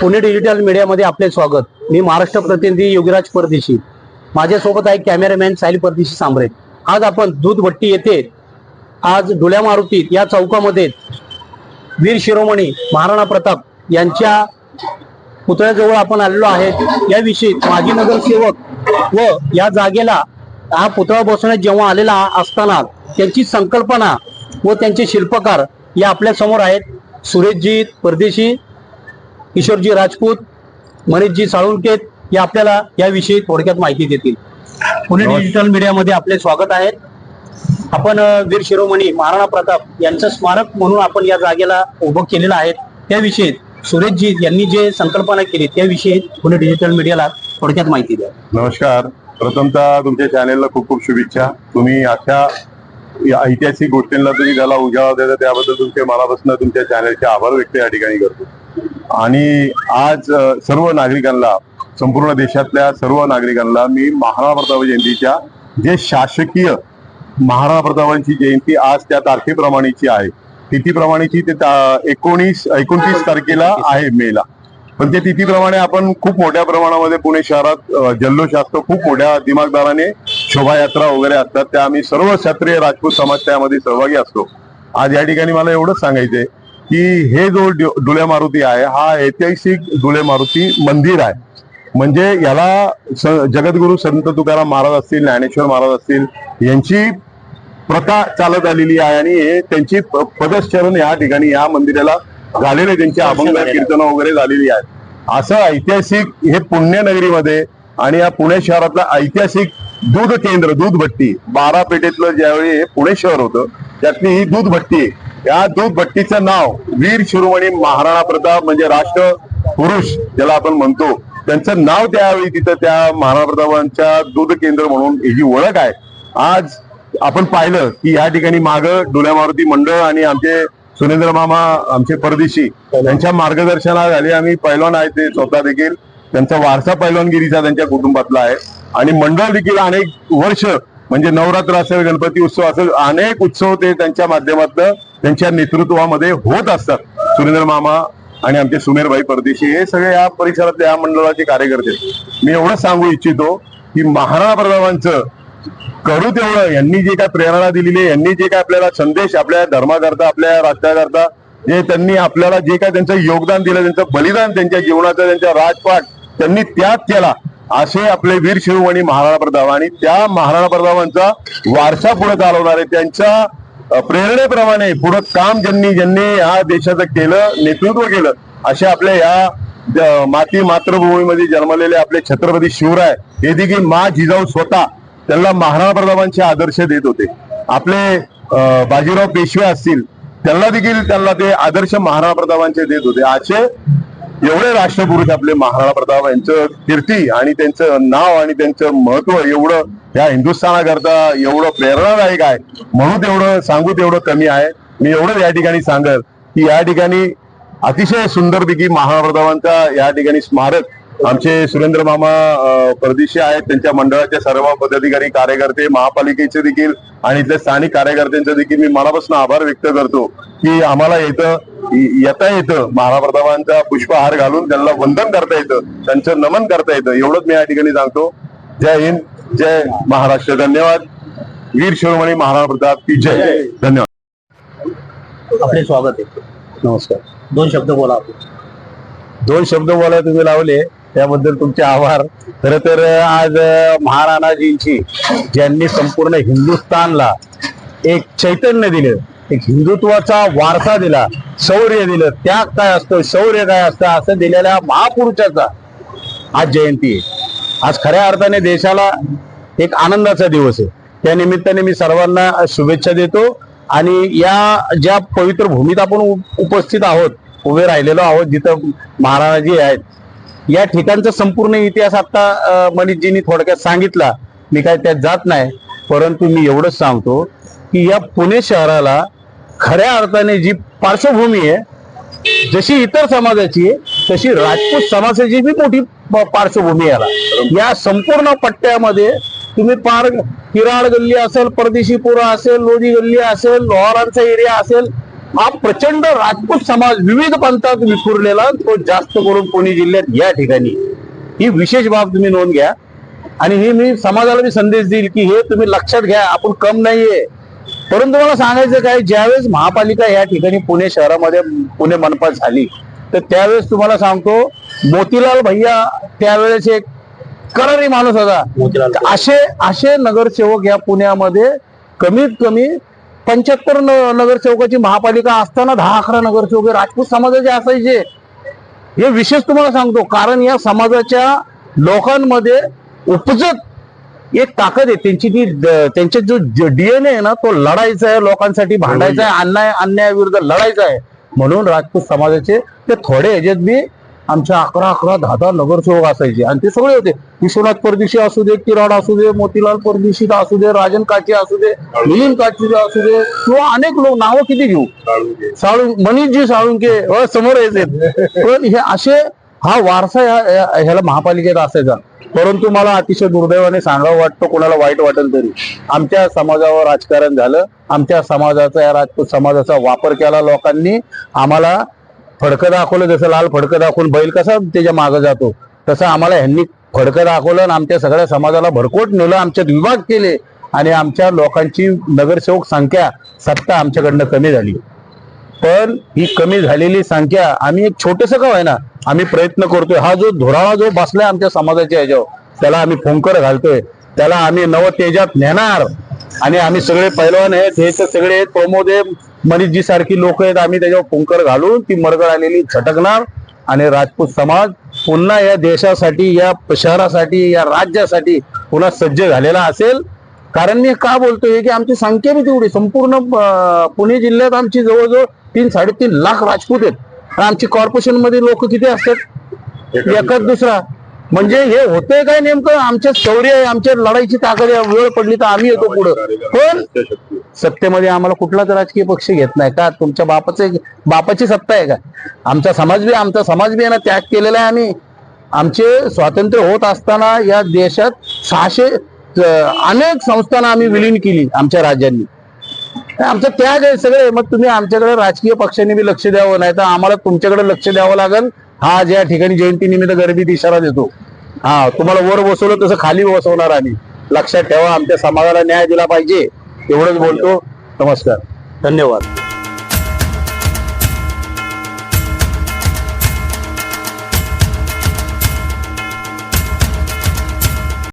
Pune digital मीडियामध्ये आपले स्वागत. मी महाराष्ट्र प्रतिनिधी योगीराज परदेशी. माझ्यासोबत आहे कॅमेरामॅन साहिल परदेशी सांबरे. आज आपण दूध भट्टी येथे आज डोल्या मारुतीत या चौकामध्ये वीर शिरोमणी महाराणा प्रताप यांच्या पुतळ्याजवळ आपण आलेलो आहेत. याविषयी माजी नगरसेवक व या जागेला हा पुतळा बसवण्यात जेव्हा आलेला असताना त्यांची संकल्पना व त्यांचे शिल्पकार या आपल्यासमोर आहेत. सुरेशजी परदेशी किशोरजी राजपूत मनीषजी साळुंकेत या आपल्याला याविषयी थोडक्यात माहिती देतील. पुणे डिजिटल मीडियामध्ये आपले स्वागत आहे. आपण वीर शिरोमणी महाराणा प्रताप यांचं स्मारक म्हणून आपण या जागेला उभं केलेलं आहे. त्याविषयी सुरेशजी यांनी जे संकल्पना केली त्याविषयी पुणे डिजिटल मीडियाला थोडक्यात माहिती द्या. नमस्कार. प्रथमतः तुमच्या चॅनेलला खूप खूप शुभेच्छा. तुम्ही अशा या ऐतिहासिक गोष्टींना तुम्ही ज्याला उजाळा देता त्याबद्दल तुमचे मनापासून तुमच्या चॅनेलचे आभार व्यक्त या ठिकाणी करतो. आणि आज सर्व नागरिकांना संपूर्ण देशातल्या सर्व नागरिकांना मी महाराणा प्रताप जयंतीच्या जे शासकीय महाराणा प्रतापांची जयंती आज त्या तारखेप्रमाणेची आहे. तिथीप्रमाणेची ते एकोणीस एकोणतीस तारखेला आहे मेला. पण ते तिथीप्रमाणे आपण खूप मोठ्या प्रमाणामध्ये पुणे शहरात जल्लोष असतो. खूप मोठ्या दिमागदाराने शोभायात्रा वगैरे असतात. त्या आम्ही सर्व क्षत्रिय राजपूत समाज त्यामध्ये सहभागी असतो. आज या ठिकाणी मला एवढंच सांगायचंय की हे जो डुले मारुती आहे हा ऐतिहासिक डुले मारुती मंदिर आहे. म्हणजे याला जगद्गुरु संत तुकाराम महाराज असतील ज्ञानेश्वर महाराज असतील यांची प्रथा चालत आलेली आहे आणि हे त्यांची पदश्चरण या ठिकाणी या मंदिराला झालेले त्यांची अभंग कीर्तन वगैरे झालेली आहेत. असं ऐतिहासिक हे पुण्यनगरीमध्ये आणि या पुणे शहरातलं ऐतिहासिक दूध केंद्र दूध भट्टी बारा पेठेतलं ज्यावेळी हे पुणे शहर होतं त्यातली ही दूध भट्टी आहे. या दूध भट्टीचं नाव वीर शिरोमणी महाराणा प्रताप म्हणजे राष्ट्र पुरुष ज्याला आपण म्हणतो. त्यांचं नाव त्यावेळी तिथं त्या महाराणा प्रतापांच्या दूध केंद्र म्हणून ही जी ओळख आहे. आज आपण पाहिलं की या ठिकाणी माग डोल्या मारुती मंडळ आणि आमचे सुरेंद्र मामा आमचे परदेशी त्यांच्या मार्गदर्शनाखाली आम्ही पैलवान आहे ते स्वतः देखील. त्यांचा वारसा पैलवानगिरीचा त्यांच्या कुटुंबातला आहे. आणि मंडळ देखील अनेक वर्ष म्हणजे नवरात्र असेल गणपती उत्सव असेल अनेक उत्सव ते त्यांच्या माध्यमातून त्यांच्या नेतृत्वामध्ये होत असतात. सुरेंद्र मामा आणि आमचे सुमेरभाई परदेशी हे सगळे या परिसरातले या मंडळाचे कार्यकर्ते. मी एवढं सांगू इच्छितो की महाराणा प्रतापांचं करू तेवढं यांनी जे काय प्रेरणा दिलेली आहे यांनी जे काय आपल्याला संदेश आपल्या धर्माकरता आपल्या राष्ट्राकरता जे त्यांनी आपल्याला जे काय त्यांचं योगदान दिलं त्यांचं बलिदान त्यांच्या जीवनाचं त्यांचा राजपाट त्यांनी त्याग केला असे आपले वीर शिरोमणी महाराणा प्रताप. आणि त्या महाराणा प्रतापांचा वारसा पुढे चालवणारे त्यांच्या प्रेरणेप्रमाणे पुढं काम ज्यांनी ज्यांनी या देशाचं केलं नेतृत्व केलं अशा आपल्या या माती मातृभूमीमध्ये जन्मलेले आपले छत्रपती शिवराय हे देखील मा जिजाऊ स्वतः त्यांना महाराणा प्रतापांचे आदर्श देत होते. आपले बाजीराव पेशवे असतील त्यांना देखील त्यांना ते आदर्श महाराणा प्रतापांचे देत होते. असे एवढे राष्ट्रपुरुष आपले महाराणा प्रताप यांचं कीर्ती आणि त्यांचं नाव आणि त्यांचं महत्त्व एवढं या हिंदुस्थानाकरता एवढं प्रेरणादायक आहे. म्हणून तेवढं सांगू तेवढं कमी आहे. मी एवढं या ठिकाणी सांगत की या ठिकाणी अतिशय सुंदरपैकी महाराणा प्रतापांचा या ठिकाणी स्मारक आमचे सुरेंद्र मामा परदेशी आहेत. त्यांच्या मंडळाचे सर्व पदाधिकारी कार्यकर्ते महापालिकेचे देखील आणि इथल्या स्थानिक कार्यकर्त्यांचे देखील मी मनापासून आभार व्यक्त करतो की आम्हाला येतं येता येतं. महाराणा प्रतापांचा पुष्पहार घालून त्यांना वंदन करता येतं. त्यांचं नमन करता येतं. एवढंच मी या ठिकाणी सांगतो. जय हिंद जय महाराष्ट्र. धन्यवाद. वीर शिरोमणी महाराणा प्रताप की जय. धन्यवाद. आपले स्वागत आहे. नमस्कार. दोन शब्द बोला आपण. दोन शब्द बोलायला तुम्ही लावले. त्याबद्दल तुमचे आभार. खर तर आज महाराणाजींची ज्यांनी संपूर्ण हिंदुस्थानला एक चैतन्य दिलं एक हिंदुत्वाचा वारसा दिला शौर्य दिलं त्याग काय असतं शौर्य काय असतं असं दिलेल्या महापुरुषाचा आज जयंती आहे. आज खऱ्या अर्थाने देशाला एक आनंदाचा दिवस आहे. त्या निमित्ताने मी सर्वांना शुभेच्छा देतो आणि या ज्या पवित्र भूमीत आपण उपस्थित आहोत उभे राहिलेलो आहोत जिथं महाराणाजी आहेत या ठिकाणचा संपूर्ण इतिहास आता मनीषजींनी थोडक्यात सांगितला. मी काय त्यात जात नाही परंतु मी एवढंच सांगतो की या पुणे शहराला खऱ्या अर्थाने जी पार्श्वभूमी आहे जशी इतर समाजाची आहे तशी राजपूत समाजाची बी मोठी पार्श्वभूमी याला या संपूर्ण पट्ट्यामध्ये तुम्ही पार किराड गल्ली असेल परदेशीपुरा असेल लोधी गल्ली असेल लोहारांचा एरिया असेल हा प्रचंड राजपूत समाज विविध पंथात विखुरलेला तो जास्त करून पुणे जिल्ह्यात या ठिकाणी. ही विशेष बाब तुम्ही नोंद घ्या. आणि ही मी समाजाला मी संदेश देईल की हे तुम्ही लक्षात घ्या आपण कम नाहीये. परंतु मला सांगायचं काय ज्यावेळेस महापालिका या ठिकाणी पुणे शहरामध्ये पुणे मनपा झाली तर त्यावेळेस तुम्हाला सांगतो मोतीलाल भैया त्यावेळेस एक करारी माणूस होता. असे असे नगरसेवक या पुण्यामध्ये कमीत कमी पंच्याहत्तर नगरसेवकाची महापालिका असताना दहा अकरा नगरसेवक राजपूत समाजाचे असायचे. हे विशेष तुम्हाला सांगतो कारण या समाजाच्या लोकांमध्ये उपजत एक ताकद आहे. त्यांची ती त्यांचे जो डीएनए आहे ना तो लढायचा आहे लोकांसाठी भांडायचा आहे अन्याय अन्यायाविरुद्ध लढायचा आहे. म्हणून राजपूत समाजाचे ते थोडे ह्याच्यात बी आमच्या अकरा अकरा दहा दहा नगरसेवक असायचे. आणि ते सगळे होते. विश्वनाथ परदेशी असू दे किराड असू दे मोतीलाल परदेशी असू दे राजन काचे असू दे मिलिंद काचे असू दे किंवा अनेक लोक नावं किती घेऊ? साळुं मनीषजी साळुंके समोर यायचे पण हे असे हा वारसा ह्या- ह्या- ह्याला महापालिकेत असायचा. परंतु मला अतिशय दुर्दैवाने सांगावं वाटतं कोणाला वाईट वाटेल तरी. आमच्या समाजावर राजकारण झालं. आमच्या समाजाचा या राजपूत समाजाचा वापर केला लोकांनी. आम्हाला फडकं दाखवलं जसं लाल फडकं दाखवून बैल कसा त्याच्या मागं जातो तसं आम्हाला ह्यांनी फडकं दाखवलं आणि आमच्या सगळ्या समाजाला भरकोट नेलं आमच्यात विभाग केले आणि आमच्या लोकांची नगरसेवक संख्या सत्ता आमच्याकडनं कमी झाली. पण ही कमी झालेली संख्या आम्ही एक छोटंसं गाव आहे ना आम्ही प्रयत्न करतोय. हा जो धुराळा जो बसलाय आमच्या समाजाच्या ह्याच्यावर त्याला आम्ही फोंकर घालतोय. त्याला आम्ही नव तेजात नेणार. आणि आम्ही सगळे पैलवान आहेत हे तर सगळे प्रमोद आहे मनीषजी सारखी लोक आहेत आम्ही त्याच्यावर फुंकर घालून ती मरगळ आलेली झटकणार. आणि राजपूत समाज पुन्हा या देशासाठी या शहरासाठी या राज्यासाठी पुन्हा सज्ज झालेला असेल. कारण मी का बोलतोय की आमची संख्या बी तेवढी. संपूर्ण पुणे जिल्ह्यात आमची जवळजवळ तीन साडेतीन लाख राजपूत आहेत. आणि आमची कॉर्पोरेशनमध्ये लोक किती असतात? एकाच दुसरा. म्हणजे हे होतंय काय नेमकं? आमच्या शौर्य आहे आमच्या लढाईची ताकद आहे वेळ पडली तर आम्ही येतो पुढं. पण सत्तेमध्ये आम्हाला कुठलाच राजकीय पक्ष घेत नाही. का? तुमच्या बापाचे बापाची सत्ता आहे का? आमचा समाज बी आमचा समाज बी आहे ना त्याग केलेला आहे आम्ही. आमचे स्वातंत्र्य होत असताना या देशात सहाशे अनेक संस्थांना आम्ही विलीन केली आमच्या राज्यांनी. आमचा त्याग आहे सगळे. मग तुम्ही आमच्याकडे राजकीय पक्षांनी बी लक्ष द्यावं नाही तर आम्हाला तुमच्याकडे लक्ष द्यावं लागेल हा ज्या ठिकाणी जयंती निमित्त गरिबीत इशारा देतो. हा तुम्हाला वर बसवलं तसं खाली बसवणार आम्ही. लक्षात ठेवा आमच्या समाजाला न्याय दिला पाहिजे. एवढंच बोलतो. नमस्कार. धन्यवाद.